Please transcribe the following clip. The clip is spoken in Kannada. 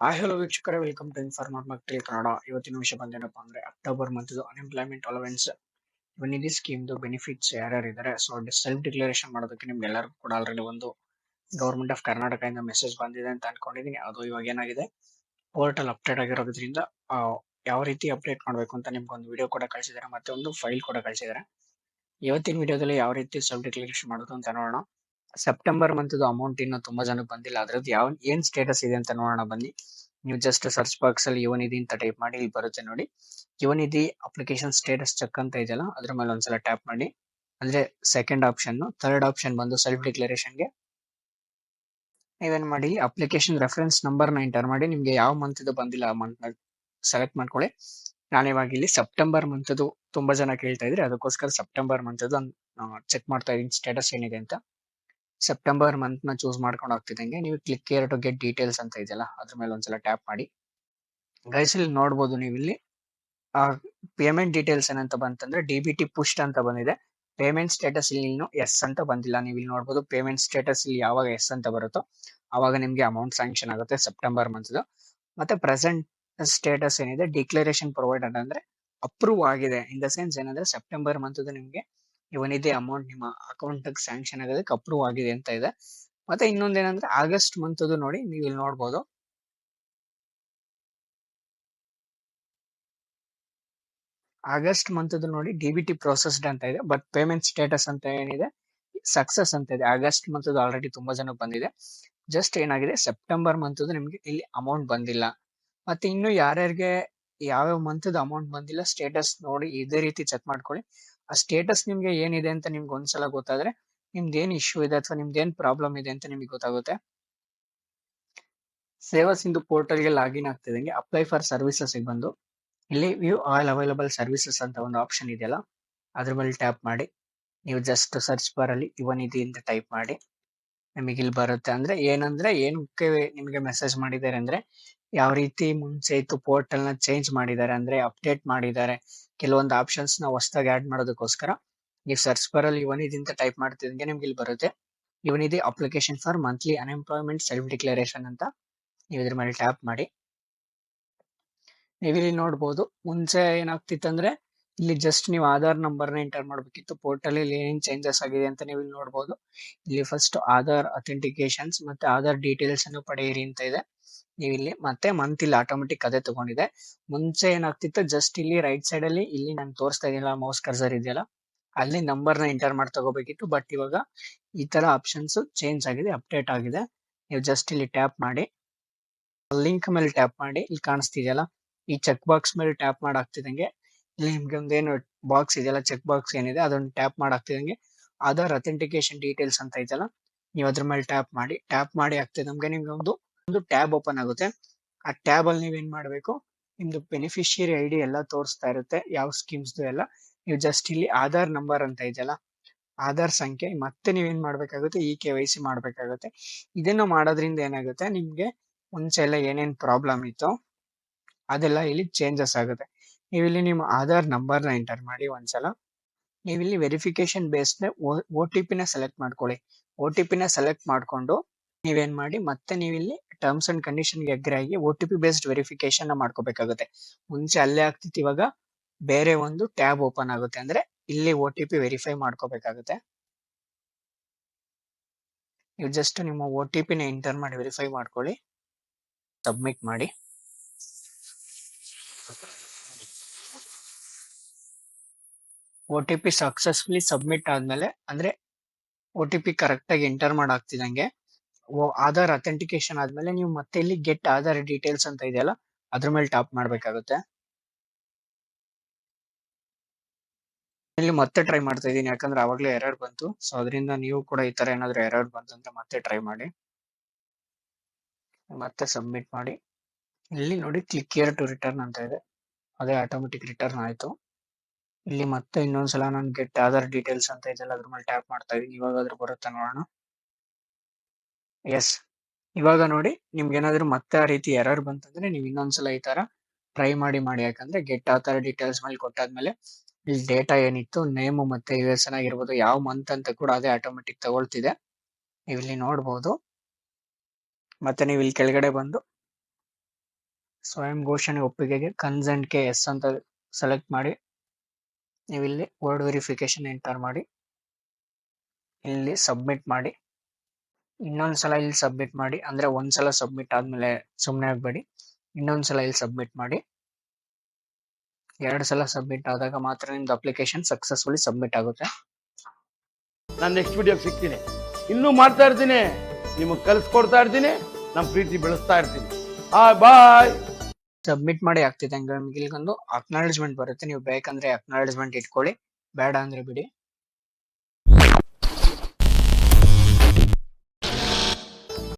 ಹಾಯ್ ಹಲೋ ವೀಕ್ಷಕರೇ, ವೆಲ್ಕಮ್ ಟು ಇನ್ಫಾರ್ಮರ್ ಮಕ್ಟಲ್ ಕನ್ನಡ. ಇವತ್ತಿನ ವಿಷಯ ಬಂದೇನಪ್ಪ ಅಂದ್ರೆ ಅಕ್ಟೋಬರ್ ಮಂತ್ ಅನ್ಎಂಪ್ಲಾಯ್ಮೆಂಟ್ ಅಲವೆನ್ಸ್ ನಿಧಿ ಸ್ಕೀಮ್ದು ಬೆನಿಫಿಟ್ಸ್ ಯಾರ್ಯಾರು ಇದ್ದಾರೆ ಸೊ ಸೆಲ್ಫ್ ಡಿಕ್ಲರೇಷನ್ ಮಾಡೋದಕ್ಕೆ ನಿಮ್ಗೆ ಎಲ್ಲರಿಗೂ ಕೂಡ ಆಲ್ರೆಡಿ ಒಂದು ಗೌರ್ಮೆಂಟ್ ಆಫ್ ಕರ್ನಾಟಕ ಇಂದ ಮೆಸೇಜ್ ಬಂದಿದೆ ಅಂತ ಅನ್ಕೊಂಡಿದೀನಿ. ಅದು ಇವಾಗ ಏನಾಗಿದೆ ಪೋರ್ಟಲ್ ಅಪ್ಡೇಟ್ ಆಗಿರೋದ್ರಿಂದ ಯಾವ ರೀತಿ ಅಪ್ಡೇಟ್ ಮಾಡಬೇಕು ಅಂತ ನಿಮ್ಗೆ ಒಂದು ವಿಡಿಯೋ ಕೂಡ ಕಳಿಸಿದ್ದಾರೆ, ಮತ್ತೆ ಒಂದು ಫೈಲ್ ಕೂಡ ಕಳಿಸಿದ್ದಾರೆ. ಇವತ್ತಿನ ವಿಡಿಯೋದಲ್ಲಿ ಯಾವ ರೀತಿ ಸೆಲ್ಫ್ ಡಿಕ್ಲರೇಷನ್ ಮಾಡೋದು ಅಂತ ನೋಡೋಣ. ಸೆಪ್ಟೆಂಬರ್ ಮಂತ್ ಅಮೌಂಟ್ ಇನ್ನು ತುಂಬಾ ಜನಕ್ಕೆ ಬಂದಿಲ್ಲ. ಅದ್ರದ್ದು ಯಾವ, ಏನ್ ಸ್ಟೇಟಸ್ ಇದೆ ಅಂತ ನೋಡೋಣ ಬನ್ನಿ. ನೀವು ಜಸ್ಟ್ ಸರ್ಚ್ ಬಾಕ್ಸ್ ಅಲ್ಲಿ ಯುವನಿಧಿ ಅಂತ ಟೈಪ್ ಮಾಡಿ, ಇಲ್ಲಿ ಬರುತ್ತೆ ನೋಡಿ. ಯುವನಿಧಿ ಅಪ್ಲಿಕೇಶನ್ ಸ್ಟೇಟಸ್ ಚೆಕ್ ಅಂತ ಇದೆಯಲ್ಲ, ಅದ್ರ ಮೇಲೆ ಒಂದ್ಸಲ ಟ್ಯಾಪ್ ಮಾಡಿ. ಅಂದ್ರೆ ಸೆಕೆಂಡ್ ಆಪ್ಷನ್ ಥರ್ಡ್ ಆಪ್ಷನ್ ಬಂದು ಸೆಲ್ಫ್ ಡಿಕ್ಲರೇಷನ್ಗೆ ನೀವೇನ್ ಮಾಡಿ ಅಪ್ಲಿಕೇಶನ್ ರೆಫರೆನ್ಸ್ ನಂಬರ್ನ ಎಂಟರ್ ಮಾಡಿ. ನಿಮ್ಗೆ ಯಾವ ಮಂತ್ ಬಂದಿಲ್ಲ ಆ ಮಂತ್ ಸೆಲೆಕ್ಟ್ ಮಾಡ್ಕೊಳ್ಳಿ. ನಾನು ಇವಾಗ ಇಲ್ಲಿ ಸೆಪ್ಟೆಂಬರ್ ಮಂತ್ ತುಂಬಾ ಜನ ಕೇಳ್ತಾ ಇದ್ರೆ, ಅದಕ್ಕೋಸ್ಕರ ಸೆಪ್ಟೆಂಬರ್ ಮಂತದ್ದು ಚೆಕ್ ಮಾಡ್ತಾ ಇದೀನಿ ಸ್ಟೇಟಸ್ ಏನಿದೆ ಅಂತ. ಸೆಪ್ಟೆಂಬರ್ ಮಂತ್ನ ಚೂಸ್ ಮಾಡ್ಕೊಂಡು ಹೋಗ್ತಿದ್ದಂಗೆ, ನೀವು click here to get details ಅಂತ ಇದೆಯಲ್ಲ, ಅದ್ರ ಮೇಲೆ ಒಂದ್ಸಲ ಟ್ಯಾಪ್ ಮಾಡಿ. ಗೈಸ್ ಇಲ್ಲಿ ನೋಡ್ಬೋದು ನೀವು ಇಲ್ಲಿ ಪೇಮೆಂಟ್ ಡೀಟೇಲ್ಸ್ ಏನಂತ ಬಂತಂದ್ರೆ ಡಿ ಬಿ ಟಿ ಪುಸ್ಟ್ ಅಂತ ಬಂದಿದೆ. ಪೇಮೆಂಟ್ ಸ್ಟೇಟಸ್ ಇಲ್ಲಿ ಇನ್ನು ಎಸ್ ಅಂತ ಬಂದಿಲ್ಲ. ನೀವು ಇಲ್ಲಿ ನೋಡ್ಬೋದು ಪೇಮೆಂಟ್ ಸ್ಟೇಟಸ್ ಇಲ್ಲಿ ಯಾವಾಗ ಎಸ್ ಅಂತ ಬರುತ್ತೋ, ಅವಾಗ ನಿಮ್ಗೆ ಅಮೌಂಟ್ ಸ್ಯಾಂಕ್ಷನ್ ಆಗುತ್ತೆ ಸೆಪ್ಟೆಂಬರ್ ಮಂತ್ದು ಮತ್ತೆ ಪ್ರೆಸೆಂಟ್ ಸ್ಟೇಟಸ್ ಏನಿದೆ ಡಿಕ್ಲರೇಷನ್ ಪ್ರೊವೈಡೆಡ್ ಅಂದ್ರೆ ಅಪ್ರೂವ್ ಆಗಿದೆ. ಇನ್ ದ ಸೆನ್ಸ್ ಏನಂದ್ರೆ ಸೆಪ್ಟೆಂಬರ್ ಮಂತ್ ನಿಮ್ಗೆ ಇವನಿದೆ ಅಮೌಂಟ್ ನಿಮ್ಮ ಅಕೌಂಟ್ ಸ್ಯಾಂಕ್ಷನ್ ಆಗೋದಕ್ಕೆ ಅಪ್ರೂವ್ ಆಗಿದೆ ಅಂತ ಇದೆ. ಮತ್ತೆ ಇನ್ನೊಂದೇನಂದ್ರೆ ಆಗಸ್ಟ್ ಮಂತ್ ನೋಡಿ ನೀವು ಇಲ್ಲಿ ನೋಡ್ಬೋದು. ಆಗಸ್ಟ್ ಮಂತ್ ನೋಡಿ ಡಿ ಬಿ ಪ್ರೊಸೆಸ್ಡ್ ಅಂತ ಇದೆ ಬಟ್ ಪೇಮೆಂಟ್ ಸ್ಟೇಟಸ್ ಅಂತ ಏನಿದೆ ಸಕ್ಸಸ್ ಅಂತ ಇದೆ. ಆಗಸ್ಟ್ ಮಂತ್ ಆಲ್ರೆಡಿ ತುಂಬಾ ಜನ ಬಂದಿದೆ. ಜಸ್ಟ್ ಏನಾಗಿದೆ ಸೆಪ್ಟೆಂಬರ್ ಮಂತ್ ನಿಮ್ಗೆ ಇಲ್ಲಿ ಅಮೌಂಟ್ ಬಂದಿಲ್ಲ. ಮತ್ತೆ ಇನ್ನು ಯಾರ್ಯಾರಿಗೆ ಯಾವ್ಯಾವ ಮಂತ್ ಅಮೌಂಟ್ ಬಂದಿಲ್ಲ ಸ್ಟೇಟಸ್ ನೋಡಿ ಇದೇ ರೀತಿ ಚೆಕ್ ಮಾಡ್ಕೊಳ್ಳಿ. ಆ ಸ್ಟೇಟಸ್ ನಿಮ್ಗೆ ಏನಿದೆ ಅಂತ ನಿಮ್ಗೆ ಒಂದ್ಸಲ ಗೊತ್ತಾದ್ರೆ ನಿಮ್ದು ಏನ್ ಇಶ್ಯೂ ಇದೆ ಅಥವಾ ನಿಮ್ದು ಏನ್ ಪ್ರಾಬ್ಲಮ್ ಇದೆ ಅಂತ ನಿಮ್ಗೆ ಗೊತ್ತಾಗುತ್ತೆ. ಸೇವಾ ಸಿಂಧು ಪೋರ್ಟಲ್ಗೆ ಲಾಗಿನ್ ಆಗ್ತಿದಂಗೆ ಅಪ್ಲೈ ಫಾರ್ ಸರ್ವಿಸಸ್ ಬಂದು ಇಲ್ಲಿ ವ್ಯೂ ಆಲ್ ಅವೈಲಬಲ್ ಸರ್ವಿಸಸ್ ಅಂತ ಒಂದು ಆಪ್ಷನ್ ಇದೆಯಲ್ಲ, ಅದ್ರ ಮೇಲೆ ಟ್ಯಾಪ್ ಮಾಡಿ, ನೀವು ಜಸ್ಟ್ ಸರ್ಚ್ ಬಾರ್ ಅಲ್ಲಿ ಇವನಿಧಿ ಅಂತ ಟೈಪ್ ಮಾಡಿ. ನಿಮಗೆ ಇಲ್ಲಿ ಬರುತ್ತೆ. ಅಂದ್ರೆ ಏನಂದ್ರೆ ಏನಕ್ಕೆ ನಿಮಗೆ ಮೆಸೇಜ್ ಮಾಡಿದ್ದಾರೆ ಅಂದ್ರೆ, ಯಾವ ರೀತಿ ಮುಂಚೆ ಇತ್ತು ಪೋರ್ಟಲ್ನ ಚೇಂಜ್ ಮಾಡಿದ್ದಾರೆ ಅಂದ್ರೆ ಅಪ್ಡೇಟ್ ಮಾಡಿದ್ದಾರೆ. ಕೆಲವೊಂದು ಆಪ್ಷನ್ಸ್ನ ಹೊಸದಾಗಿ ಆಡ್ ಮಾಡೋದಕ್ಕೋಸ್ಕರ ನೀವು ಸರ್ಚ್ ಬಾರ್ ಅಲ್ಲಿ ಇವನಿಧಿ ಅಂತ ಟೈಪ್ ಮಾಡ್ತಿದ್ದಂಗೆ ನಿಮ್ಗೆ ಇಲ್ಲಿ ಬರುತ್ತೆ. ಇವನಿದೆ application for monthly unemployment self declaration ಅಂತ ನೀವು ಇದ್ರ ಮೇಲೆ ಟ್ಯಾಪ್ ಮಾಡಿ. ನೀವಿಲ್ಲಿ ನೋಡ್ಬೋದು, ಮುಂಚೆ ಏನಾಗ್ತಿತ್ತಂದ್ರೆ ಇಲ್ಲಿ ಜಸ್ಟ್ ನೀವು ಆಧಾರ್ ನಂಬರ್ನ ಎಂಟರ್ ಮಾಡಬೇಕಿತ್ತು. ಪೋರ್ಟಲ್ ಅಲ್ಲಿ ಏನೇನ್ ಚೇಂಜಸ್ ಆಗಿದೆ ಅಂತ ನೀವು ಇಲ್ಲಿ ನೋಡಬಹುದು ಇಲ್ಲಿ ಫಸ್ಟ್ ಆಧಾರ್ ಅಥೆಂಟಿಕೇಶನ್ಸ್ ಮತ್ತೆ ಆಧಾರ್ ಡೀಟೇಲ್ಸ್ ಅನ್ನು ಪಡೆಯಿರಿ ಅಂತ ಇದೆ. ನೀವು ಇಲ್ಲಿ ಮತ್ತೆ ಮಂತ್ ಇಲ್ಲಿ ಆಟೋಮೆಟಿಕ್ ಅದೇ ತಗೊಂಡಿದೆ. ಮುಂಚೆ ಏನಾಗ್ತಿತ್ತು? ಜಸ್ಟ್ ಇಲ್ಲಿ ರೈಟ್ ಸೈಡ್ ಅಲ್ಲಿ ಇಲ್ಲಿ ನಾನು ತೋರಿಸ್ತಾ ಇದೆಯಲ್ಲ ಮೌಸ್ ಕರ್ಸರ್ ಇದೆಯಲ್ಲ, ಅಲ್ಲಿ ನಂಬರ್ನ ಎಂಟರ್ ಮಾಡಿ ತಗೋಬೇಕಿತ್ತು. ಬಟ್ ಇವಾಗ ಈ ತರ ಆಪ್ಷನ್ಸ್ ಚೇಂಜ್ ಆಗಿದೆ ಅಪ್ಡೇಟ್ ಆಗಿದೆ. ನೀವು ಜಸ್ಟ್ ಇಲ್ಲಿ ಟ್ಯಾಪ್ ಮಾಡಿ ಲಿಂಕ್ ಮೇಲೆ ಟ್ಯಾಪ್ ಮಾಡಿ, ಇಲ್ಲಿ ಕಾಣಿಸ್ತಿದೆಯಲ್ಲ, ಈ ಚೆಕ್ ಬಾಕ್ಸ್ ಮೇಲೆ ಟ್ಯಾಪ್ ಮಾಡಾಕ್ತಿದಂಗೆ ಇಲ್ಲಿ ನಿಮ್ಗೆ ಒಂದೇನು ಬಾಕ್ಸ್ ಇದೆಯಲ್ಲ ಚೆಕ್ ಬಾಕ್ಸ್ ಏನಿದೆ, ಅದನ್ನ ಟ್ಯಾಪ್ ಮಾಡಾಕ್ತಿದಂಗೆ ಆಧಾರ್ ಅಥೆಂಟಿಕೇಶನ್ ಡೀಟೇಲ್ಸ್ ಅಂತ ಇದೆಯಲ್ಲ ನೀವು ಅದ್ರ ಮೇಲೆ ಟ್ಯಾಪ್ ಮಾಡಿ ಟ್ಯಾಪ್ ಮಾಡಿ ಆಗ್ತದೆ ನಮ್ಗೆ, ನಿಮ್ಗೆ ಒಂದು ಒಂದು ಟ್ಯಾಬ್ ಓಪನ್ ಆಗುತ್ತೆ. ಆ ಟ್ಯಾಬ್ ಅಲ್ಲಿ ನೀವ್ ಏನ್ ಮಾಡ್ಬೇಕು, ನಿಮ್ದು ಬೆನಿಫಿಷಿಯರಿ ಐ ಡಿ ಎಲ್ಲ ತೋರಿಸ್ತಾ ಇರುತ್ತೆ, ಯಾವ ಸ್ಕೀಮ್ಸ್ ಎಲ್ಲ. ನೀವು ಜಸ್ಟ್ ಇಲ್ಲಿ ಆಧಾರ್ ನಂಬರ್ ಅಂತ ಇದೆಯಲ್ಲ ಆಧಾರ್ ಸಂಖ್ಯೆ, ಮತ್ತೆ ನೀವೇನ್ ಮಾಡ್ಬೇಕಾಗುತ್ತೆ, ಈ ಕೆ ವೈ ಸಿ ಮಾಡ್ಬೇಕಾಗುತ್ತೆ. ಇದನ್ನು ಮಾಡೋದ್ರಿಂದ ಏನಾಗುತ್ತೆ, ನಿಮ್ಗೆ ಮುಂಚೆ ಎಲ್ಲ ಏನೇನ್ ಪ್ರಾಬ್ಲಮ್ ಇತ್ತು, ಅದೆಲ್ಲ ಇಲ್ಲಿ ಚೇಂಜಸ್ ಆಗುತ್ತೆ. ನೀವು ಇಲ್ಲಿ ನಿಮ್ಮ ಆಧಾರ್ ನಂಬರ್ನ ಎಂಟರ್ ಮಾಡಿ ಒಂದ್ಸಲ. ನೀವಿಲ್ಲಿ verification based O T P select ಮಾಡ್ಕೊಳ್ಳಿ. ಓ ಟಿ ಪಿನ ಸೆಲೆಕ್ಟ್ ಮಾಡಿಕೊಂಡು ನೀವೇನ್ ಮಾಡಿ ಮತ್ತೆ ನೀವಿಲ್ಲಿ ಟರ್ಮ್ಸ್ ಅಂಡ್ ಕಂಡೀಷನ್ಗೆ ಗೆ O T P based verification ಮಾಡ್ಕೋಬೇಕಾಗುತ್ತೆ. ಮುಂಚೆ ಅಲ್ಲೇ ಆಗ್ತಿತ್ತು ಇವಾಗ ಬೇರೆ ಒಂದು ಟ್ಯಾಬ್ ಓಪನ್ ಆಗುತ್ತೆ ಅಂದ್ರೆ ಇಲ್ಲಿ ಓ ಟಿ ಪಿ ವೆರಿಫೈ ಮಾಡ್ಕೋಬೇಕಾಗುತ್ತೆ. ನೀವು ಜಸ್ಟ್ ನಿಮ್ಮ ಒ ಟಿ ಪಿನ ಎಂಟರ್ ಮಾಡಿ ವೆರಿಫೈ ಮಾಡ್ಕೊಳ್ಳಿ. ಸಬ್ಮಿಟ್ ಮಾಡಿ. O T P successfully submit ಆದ್ಮೇಲೆ, ಅಂದ್ರೆ ಒ ಟಿ ಪಿ ಕರೆಕ್ಟ್ ಆಗಿ ಎಂಟರ್ ಮಾಡಾಕ್ತಿದಂಗೆ ಆಧಾರ್ ಅಥೆಂಟಿಕೇಶನ್ ಆದ್ಮೇಲೆ ನೀವು ಮತ್ತೆ ಇಲ್ಲಿ ಗೆಟ್ ಆಧಾರ್ ಡೀಟೇಲ್ಸ್ ಅಂತ ಇದೆಯಲ್ಲ, ಅದ್ರ ಮೇಲೆ ಟಾಪ್ ಮಾಡ್ಬೇಕಾಗುತ್ತೆ. ಇಲ್ಲಿ ಮತ್ತೆ ಟ್ರೈ ಮಾಡ್ತಾ ಇದೀನಿ ಯಾಕಂದ್ರೆ ಅವಾಗ್ಲೇ ಎರರ್ ಬಂತು. ಸೊ ಅದರಿಂದ ನೀವು ಕೂಡ ಈ ತರ ಏನಾದ್ರು ಎರರ್ ಬಂತಂದ್ರೆ ಮತ್ತೆ ಟ್ರೈ ಮಾಡಿ. ಮತ್ತೆ ಸಬ್ಮಿಟ್ ಮಾಡಿ. ಇಲ್ಲಿ ನೋಡಿ ಕ್ಲಿಕ್ ಹಿಯರ್ ಟು ರಿಟರ್ನ್ ಅಂತ ಇದೆ. ಅದೇ ಆಟೋಮೆಟಿಕ್ ರಿಟರ್ನ್ ಆಯ್ತು. ಇಲ್ಲಿ ಮತ್ತೆ ಇನ್ನೊಂದ್ಸಲ ನಾನು ಗೆಟ್ ಆಧಾರ್ ಡೀಟೇಲ್ಸ್ ಅಂತ ಇದೆಲ್ಲ ಅದ್ರ ಮೇಲೆ ಟ್ಯಾಪ್ ಮಾಡ್ತಾ ಇದೀನಿ ಇವಾಗ ಅದ್ರ ಬರುತ್ತೆ ನೋಡೋಣ? ಎಸ್ ಇವಾಗ ನೋಡಿ, ನಿಮ್ಗೆ ಏನಾದ್ರು ಮತ್ತೆ ಆ ರೀತಿ ಎರರ್ ಬಂತಂದ್ರೆ ನೀವು ಇನ್ನೊಂದ್ಸಲ ಈ ತರ ಟ್ರೈ ಮಾಡಿ ಮಾಡಿ. ಯಾಕಂದ್ರೆ ಗೆಟ್ ಆಧಾರ್ ಡೀಟೇಲ್ಸ್ ಮೇಲೆ ಕೊಟ್ಟಾದ್ಮೇಲೆ ಇಲ್ಲಿ ಡೇಟಾ ಏನಿತ್ತು ನೇಮ್ ಮತ್ತೆ ಯು ಎಸ್ ಆಗಿರ್ಬೋದು, ಯಾವ ಮಂತ್ ಅಂತ ಕೂಡ ಅದೇ ಆಟೋಮೆಟಿಕ್ ತಗೊಳ್ತಿದೆ. ನೀವು ಇಲ್ಲಿ ನೋಡ್ಬೋದು. ಮತ್ತೆ ನೀವು ಇಲ್ಲಿ ಕೆಳಗಡೆ ಬಂದು ಸ್ವಯಂ ಘೋಷಣೆ ಒಪ್ಪಿಗೆಗೆ ಕನ್ಸೆಂಟ್ಗೆ ಎಸ್ ಅಂತ ಸೆಲೆಕ್ಟ್ ಮಾಡಿ. ನೀವು ಇಲ್ಲಿ ವರ್ಡ್ ವೆರಿಫಿಕೇಶನ್ ಎಂಟರ್ ಮಾಡಿ, ಇಲ್ಲಿ ಸಬ್ಮಿಟ್ ಮಾಡಿ. ಇನ್ನೊಂದ್ಸಲ ಇಲ್ಲಿ ಸಬ್ಮಿಟ್ ಮಾಡಿ, ಅಂದ್ರೆ ಒಂದ್ಸಲ ಸಬ್ಮಿಟ್ ಆದ್ಮೇಲೆ ಸುಮ್ಮನೆ ಆಗಬೇಡಿ. ಇನ್ನೊಂದ್ಸಲ ಇಲ್ಲಿ ಸಬ್ಮಿಟ್ ಮಾಡಿ. ಎರಡು ಸಲ ಸಬ್ಮಿಟ್ ಆದಾಗ ಮಾತ್ರ ನಿಮ್ದು ಅಪ್ಲಿಕೇಶನ್ ಸಕ್ಸಸ್ಫುಲಿ ಸಬ್ಮಿಟ್ ಆಗುತ್ತೆ. ನಾನು ನೆಕ್ಸ್ಟ್ ವಿಡಿಯೋಗೆ ಸಿಗ್ತೀನಿ. ಇನ್ನೂ ಮಾಡ್ತಾ ಇರ್ತೀನಿ. ನಿಮಗೆ ಕಲಿಸ್ಕೊಡ್ತಾ ಇರ್ತೀನಿ. ನಮ್ಮ ಪ್ರೀತಿ ಬೆಳೆಸ್ತಾ ಇರ್ತೀನಿ. ಹಾಯ್ ಬಾಯ್ ಸಬ್ಮಿಟ್ ಮಾಡಿ ಆಗ್ತಿದೆ ಹಂಗ ಇಲ್ಲಿ ಇಲ್ಲಿಗೊಂದು ಅಕ್ನಾಲೆಜ್ಮೆಂಟ್ ಬರುತ್ತೆ. ನೀವು ಬೇಕಂದ್ರೆ ಅಕ್ನಾಲೆಜ್ಮೆಂಟ್ ಇಟ್ಕೊಳ್ಳಿ. ಬೇಡ ಅಂದ್ರೆ ಬಿಡಿ.